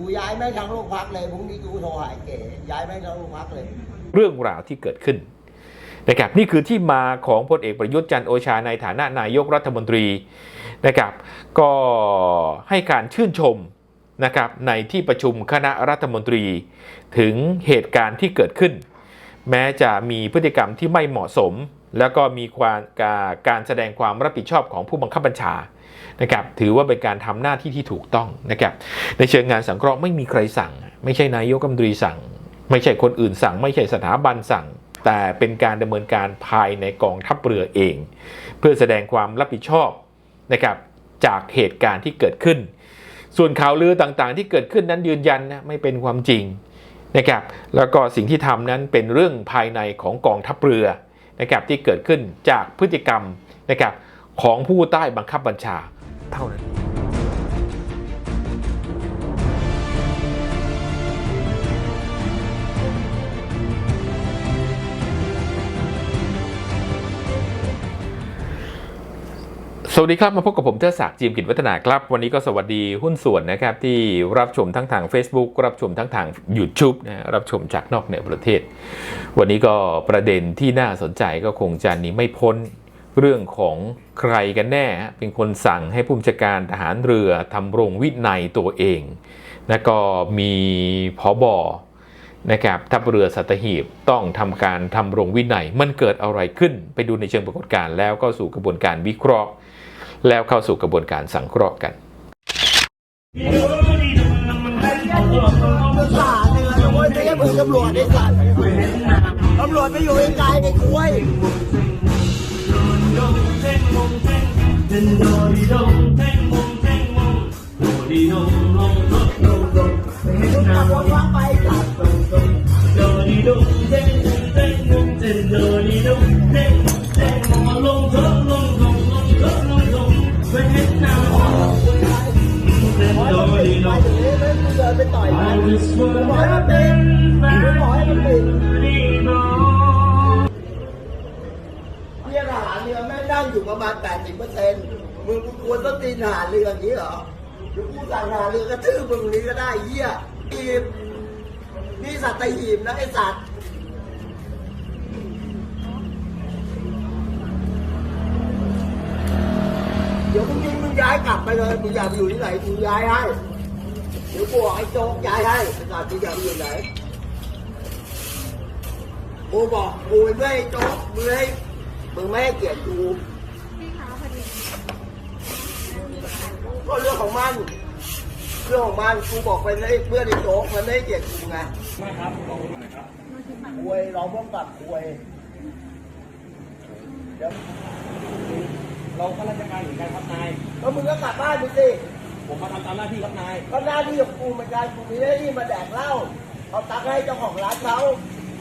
กูย้ายแม่ทั้งโรงพักเลยพรุ่งนี้กูโทรหาไอ้เก๋ย้ายแม่ทั้งโรงพักเลย เรื่องราวที่เกิดขึ้นนะครับนี่คือที่มาของพลเอกประยุทธ์จันโอชาในฐานะนายกรัฐมนตรีนะครับก็ให้การชื่นชมนะครับในที่ประชุมคณะรัฐมนตรี ถึงเหตุการณ์ที่เกิดขึ้น แม้จะมีพฤติกรรมที่ไม่เหมาะสม แล้วก็มีความการแสดงความรับผิดชอบของผู้บังคับบัญชา นะครับถือว่าเป็นการทำหน้าที่ที่ถูกต้องนะครับในเชิงงานสังเคราะห์ไม่มีใครสั่ง ไม่ใช่นายกรัฐมนตรีสั่ง ไม่ใช่คนอื่นสั่ง ไม่ใช่สถาบันสั่ง แต่เป็นการดำเนินการภายในกองทัพเรือเอง เพื่อแสดงความรับผิดชอบนะครับจากเหตุการณ์ที่เกิดขึ้น ส่วนข่าวลือต่างๆ ที่เกิดขึ้นนั้นยืนยันนะไม่เป็นความจริงนะครับแล้วก็สิ่งที่ทำนั้นเป็นเรื่องภายในของกองทัพเรือนะครับที่เกิดขึ้นจากพฤติกรรมนะครับ ของผู้ใต้บังคับบัญชาเท่านั้นสวัสดีครับ มาพบกับผมเทอศักดิ์จีมกิจวัฒนาครับ วันนี้ก็สวัสดีหุ้นส่วนนะครับ ที่รับชมทั้งทาง Facebook รับชมทั้งทาง YouTube นะรับชมจากนอกเหนือประเทศ วันนี้ก็ประเด็นที่น่าสนใจก็คงจะหนีไม่พ้น เรื่องของใครกันแน่ เป็นคนสั่งให้ผู้บัญชาการทหารเรือทำรงวินัยตัวเองแล้วก็มีพอบอนะครับทัพเรือสัตหีบต้องทำการทำรงวินัย มันเกิดอะไรขึ้นไปดูในเชิงปรากฏการณ์แล้วก็สู่กระบวนการวิเคราะห์ แล้วเข้าสู่กระบวนการสังเคราะห์กันตำรวจไอ้สัตว์ตำรวจไปอยู่ไกลๆไอ้คุ้ย ขับรถว่าไปสัตว์ไปถึงนี้ไม่มึงเดินไปต่อยมันปล่อยมันเป็นไม่ปล่อยให้มันเป็นเนี่ย นั่งอยู่ประมาณ 80เปอร์เซ็นต์มึงควรต้องตีทหาเรืออย่างนี้เหรอหรือกูสั่งหาเรือกระทืบมึงนี้ก็ได้เหี้ยหีบนี่สัตว์ตะหีบนะไอ้สัตว์เดี๋ยวพรุ่งนี้มึงย้ายกลับไปเลยมึงอยากอยู่ที่ไหนกูย้ายให้เดี๋ยวกูบอกไอ้โจ๊กย้ายให้ขนาดมึงอยากอยู่ไหนกูบอกกูไม่ให้โจ๊กมึงให้มึงไม่ให้เกียรติกู ก็เรื่องของมัน เรื่องของมันกูบอกไปให้เพื่อนไอ้โจ๊กมันไม่ให้เกียรติกูไงไม่ครับขอบคุณนะครับควยเราต้องกลับควยเดี๋ยวเราข้าราชการเหมือนกันครับนายแล้วมึงก็กลับบ้านไปสิผมมาทำตามหน้าที่ครับนายก็หน้าที่ของกูเหมือนกันกูมีหน้าที่มาแดกเหล้าเอาตังค์ให้เจ้าของร้านเขา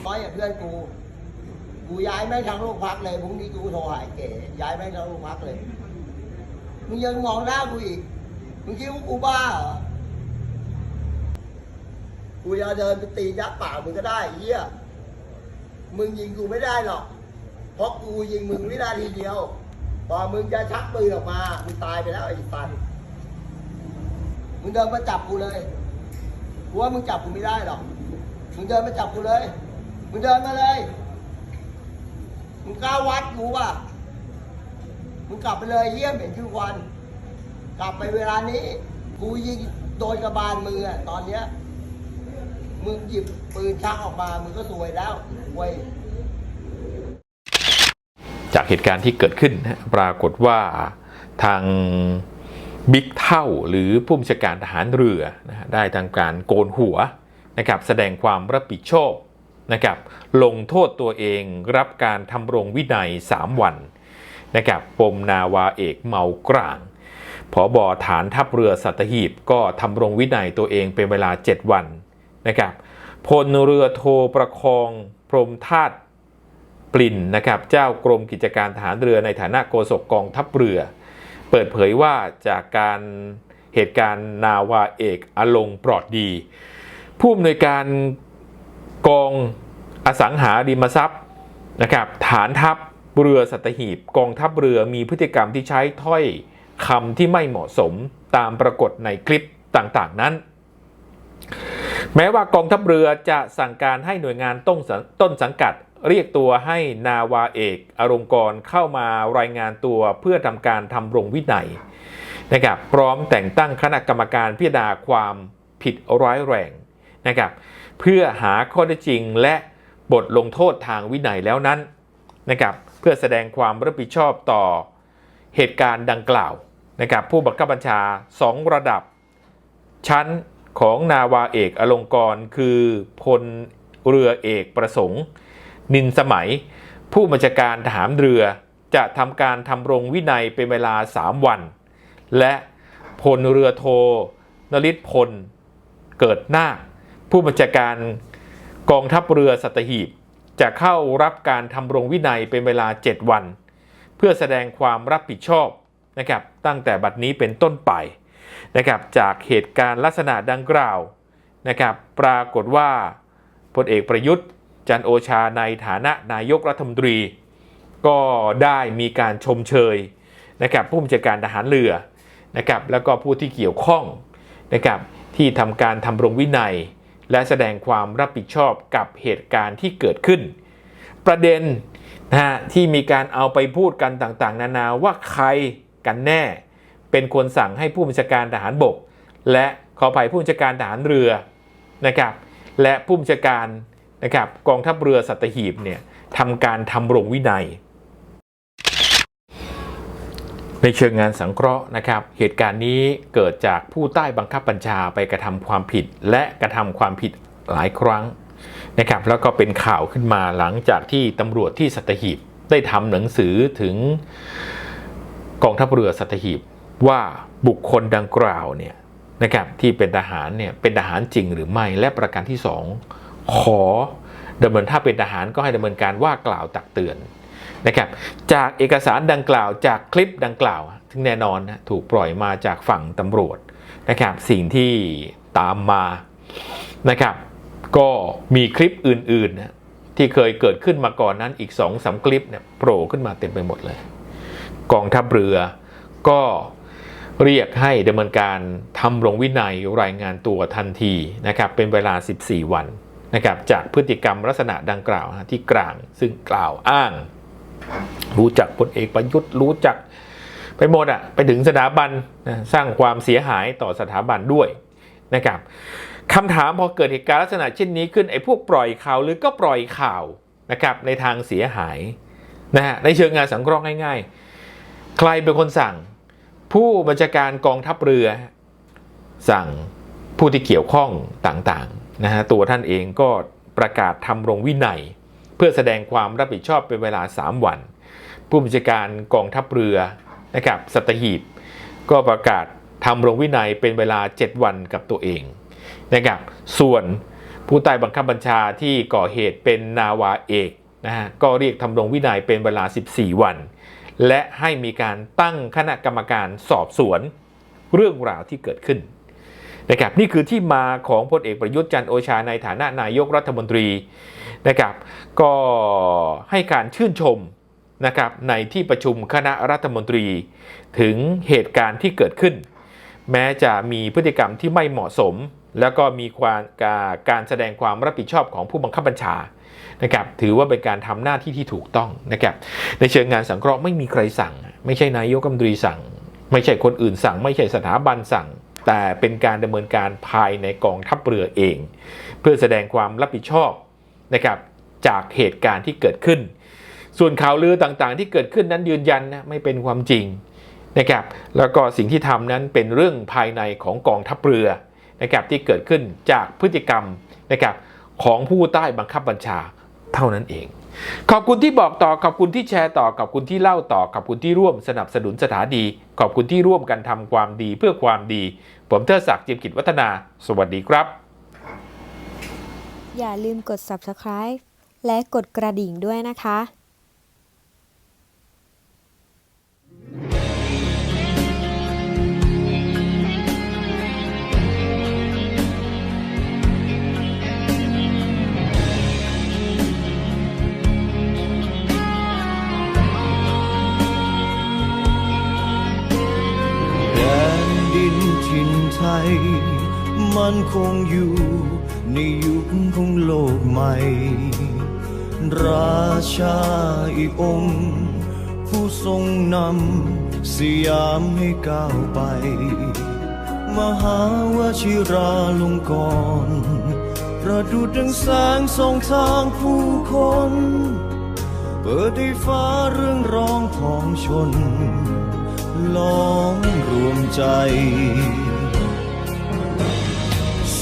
ร้อยอย่างเพื่อนกู กูย้ายแม่งทั้งโรงพักเลยพรุ่งนี้กูโทรหาไอ้เก๋ย้ายแม่งทั้งโรงพักเลยมึงยังมองหน้ากูอีก มึงคิดว่ากูบ้าเหรอกูจะเดินไปตียักษ์ป่ามึงก็ได้เฮียมึงยิงกูไม่ได้หรอก เพราะกูยิงมึงวินาทีเดียว พอมึงจะชักปืนออกมา มึงตายไปแล้วไอ้ปัน มึงเดินมาจับกูเลยกูว่ามึงจับกูไม่ได้หรอก มึงเดินมาจับกูเลย มึงเดินมาเลย มึงกล้าวัดกูป่ะ มึงกลับไปเลยเยี่ยมเห็นคือวัน กลับไปเวลานี้ กูยิงโดนกระบาลมืออะตอนเนี้ยมึงหยิบปืนชักออกมามึงก็ซวยแล้วเว้ยจากเหตุการณ์ที่เกิดขึ้นปรากฏว่าทางบิ๊กเท่าหรือผู้บัญชาการทหารเรือนะได้ทำการโกนหัวนะครับแสดงความรับผิดชอบนะครับลงโทษตัวเองรับการทำรงวินัย 3 วันนะครับปมนาวาเอกเมากร่าง ผอบอฐานทัพเรือสัตหีบก็ทำรงวินัยตัวเองเป็นเวลา 7 วันนะครับพลเรือโทประคองพรมธาตุปลินนะครับเจ้ากรมกิจการทหารเรือในฐานะโฆษกกองทัพเรือ เปิดเผยว่าจากการเหตุการณ์นาวาเอกอลงปลอดดี ผู้อำนวยการกองอสังหาริมทรัพย์นะครับฐานทัพเรือสัตหีบกองทัพเรือมีพฤติกรรมที่ใช้ถ้อย คำที่ไม่เหมาะสมตามปรากฏในคลิปต่างๆนั้น แม้ว่ากองทัพเรือจะสั่งการให้หน่วยงานต้นสังต้นสังกัด เรียกตัวให้นาวาเอกอรงกรเข้ามารายงานตัวเพื่อทำการทำรงวินัยนะครับพร้อมแต่งตั้งคณะกรรมการพิจารณาความผิดร้ายแรงนะครับเพื่อหาข้อเท็จจริงและบทลงโทษทางวินัยแล้วนั้นนะครับเพื่อแสดงความรับผิดชอบต่อเหตุการณ์ดังกล่าว นะครับผู้บังคับบัญชา 2 ระดับ ชั้นของนาวาเอกอลงกรคือพลเรือเอกประสงค์ นินสมัย ผู้บัญชาการทหารเรือจะทำการทำรงวินัยเป็นเวลา 3 วัน และพลเรือโทนริศพลเกิดนาคผู้บัญชาการกองทัพเรือสัตหีบ จะเข้ารับการทำรงวินัยเป็นเวลา 7 วัน เพื่อแสดงความรับผิดชอบ นะครับตั้งแต่บัดนี้เป็นต้นไปนะครับจากเหตุการณ์ลักษณะดังกล่าวนะครับปรากฏว่าพลเอกประยุทธ์ จันโอชาในฐานะนายกรัฐมนตรี ก็ได้มีการชมเชยนะครับผู้บัญชาการทหารเรือนะครับแล้วก็ผู้ที่เกี่ยวข้องนะครับที่ทำการทำรงวินัย และแสดงความรับผิดชอบกับเหตุการณ์ที่เกิดขึ้น ประเด็นนะฮะที่มีการเอาไปพูดกันต่างๆ นานาว่าใคร กันแน่ เป็นคนสั่งให้ผู้บัญชาการทหารบก และขอภัยผู้บัญชาการทหารเรือนะครับ และผู้บัญชาการนะครับกองทัพเรือสัตหีบเนี่ยทำการทำรงวินัย ในเชิงงานสังเคราะห์นะครับ เหตุการณ์นี้เกิดจากผู้ใต้บังคับบัญชาไปกระทำความผิด และกระทำความผิดหลายครั้งนะครับแล้วก็เป็นข่าวขึ้นมาหลังจากที่ตำรวจที่สัตหีบได้ทำหนังสือถึง กองทัพเรือสัตหีบว่าบุคคลดังกล่าวเนี่ยนะครับที่เป็นทหารเนี่ยเป็นทหารจริงหรือไม่และประการที่ 2 ขอดำเนินถ้าเป็นทหารก็ให้ดำเนินการว่ากล่าวตักเตือนนะครับจากเอกสารดังกล่าวจากคลิปดังกล่าวซึ่งแน่นอนนะถูกปล่อยมาจากฝั่งตำรวจนะครับสิ่งที่ตามมานะครับก็มีคลิปอื่นๆนะที่เคยเกิดขึ้นมาก่อนนั้นอีก2อสคลิปเนี่ยโผล่ขึ้นมาเต็มไปหมดเลย กองทัพเรือ ก็เรียกให้ดำเนินการทำลงวินัยรายงานตัวทันทีนะครับเป็นเวลา 14 วันนะครับจากพฤติกรรมลักษณะดังกล่าวที่กลางซึ่งกล่าวอ้าง รู้จักพลเอกประยุทธ์รู้จักไปหมดอะไปถึงสถาบันนะสร้างความเสียหายต่อสถาบันด้วยนะครับคำถามพอเกิดเหตุการณ์ลักษณะเช่นนี้ขึ้นไอ้พวกปล่อยข่าวหรือก็ปล่อยข่าวนะครับในทางเสียหายนะฮะในเชิงงานสังเคราะห์ง่ายๆ ใครเป็นคนสั่ง ผู้บัญชาการกองทัพเรือ สั่งผู้ที่เกี่ยวข้องต่างๆนะฮะตัวท่านเองก็ประกาศทำรงวินัย เพื่อแสดงความรับผิดชอบเป็นเวลา 3 วัน ผู้บัญชาการกองทัพเรือนะครับสัตหีบ ก็ประกาศทำรงวินัยเป็นเวลา 7 วันกับตัวเองนะครับส่วนผู้ใต้บังคับบัญชาที่ก่อเหตุเป็นนาวาเอกนะฮะก็เรียกทำรงวินัยเป็นเวลา 14 วัน และให้มีการตั้งคณะกรรมการสอบสวนเรื่องราวที่เกิดขึ้นนะครับนี่คือที่มาของพลเอกประยุทธ์จันโอชาในฐานะนายกรัฐมนตรีนะครับก็ให้การชื่นชมนะครับในที่ประชุมคณะรัฐมนตรี ถึงเหตุการณ์ที่เกิดขึ้น แม้จะมีพฤติกรรมที่ไม่เหมาะสม แล้วก็มีความการแสดงความรับผิดชอบของผู้บังคับบัญชา นะครับถือว่าเป็นการทำหน้าที่ที่ถูกต้องนะครับในเชิงงานสังเคราะห์ไม่มีใครสั่ง ไม่ใช่นายกรัฐมนตรีสั่ง ไม่ใช่คนอื่นสั่ง ไม่ใช่สถาบันสั่ง แต่เป็นการดำเนินการภายในกองทัพเรือเอง เพื่อแสดงความรับผิดชอบนะครับจากเหตุการณ์ที่เกิดขึ้น ส่วนข่าวลือต่างๆ ที่เกิดขึ้นนั้นยืนยันนะไม่เป็นความจริงนะครับแล้วก็สิ่งที่ทำนั้นเป็นเรื่องภายในของกองทัพเรือนะครับที่เกิดขึ้นจากพฤติกรรมนะครับของผู้ใต้บังคับบัญชา เท่านั้นเอง ขอบคุณที่บอกต่อ ขอบคุณที่แชร์ต่อ ขอบคุณที่เล่าต่อ ขอบคุณที่ร่วมสนับสนุนสถานี ขอบคุณที่ร่วมกันทำความดีเพื่อความดี ผมเทอศักดิ์จิมกิจวัฒนา สวัสดีครับ อย่าลืมกด subscribe และกดกระดิ่งด้วยนะคะ มันคงอยู่ในยุคของโลกใหม่ ราชาอีกองค์ ผู้ทรงนำสยามให้ก้าวไป มหาวชิราลงกรณประดุจดังแสงส่องทางผู้คน เปิดให้ฟ้าเรื่องร้องของชน ล้อมรวมใจ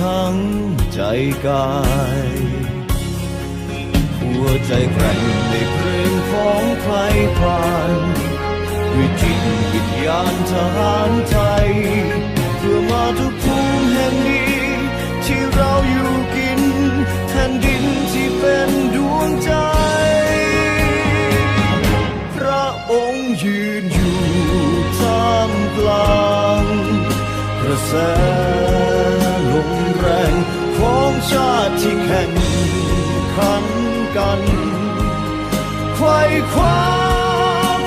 ทั้งใจกาย หัวใจแกร่งในเพลงของใครผ่านด้วยจิตวิญญาณทหารไทย เพื่อมาทุกภูมิแห่งนี้ที่เราอยู่กินแผ่นดินที่เป็นดวงใจ พระองค์ยืนอยู่ท่ามกลางกระแส ชาติที่แข่งขันกันไขว้คว้า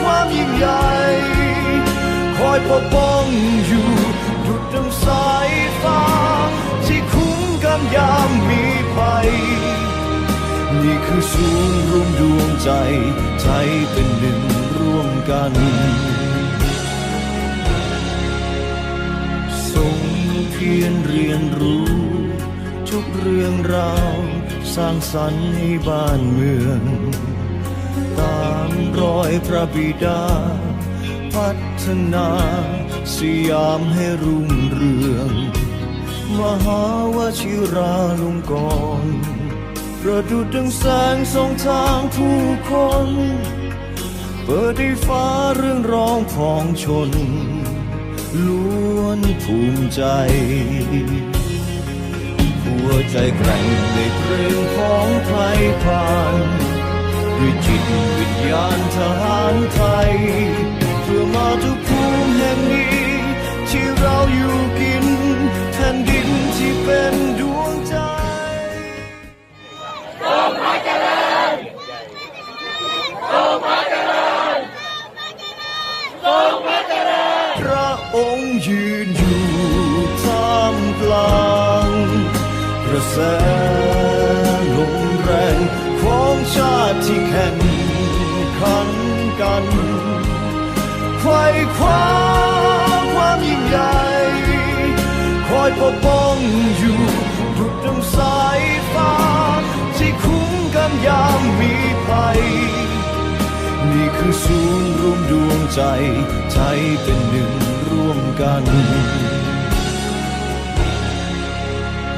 ความยิ่งใหญ่คอยปกป้องอยู่ดุจดังสายฟ้าที่คุ้มกันยามมีภัยนี่คือศูนย์รวมดวงใจใจเป็นหนึ่งร่วมกันทรงเพียรเรียนรู้ ทุกเรื่องราวสร้างสรรค์ให้บ้านเมือง ตามรอยพระบิดา พัฒนาสยามให้รุ่งเรือง มหาวชิราลงกรณ์ประดุจดังแสงส่องทางผู้คน เปิดให้ฟ้าเรื่องร้องของชน ล้วนภูมิใจ วใจแกร่งในเพลงของใครผ่านด้วยจิตวิญญาณทหารไทย เพื่อมาทุกภูมิแห่งนี้ ที่เราอยู่กินแผ่นดินที่เป็นดวงใจพระองค์ยืนอยู่ ระแสลมแรงของชาติที่แข่งขันกันไขว้คว้าความยิ่งใหญ่ คอยปกป้องอยู่ดุจดังสายฟ้า ที่คุ้มกันยามมีภัย นี่คือศูนย์รวมดวงใจใจเป็นหนึ่งร่วมกัน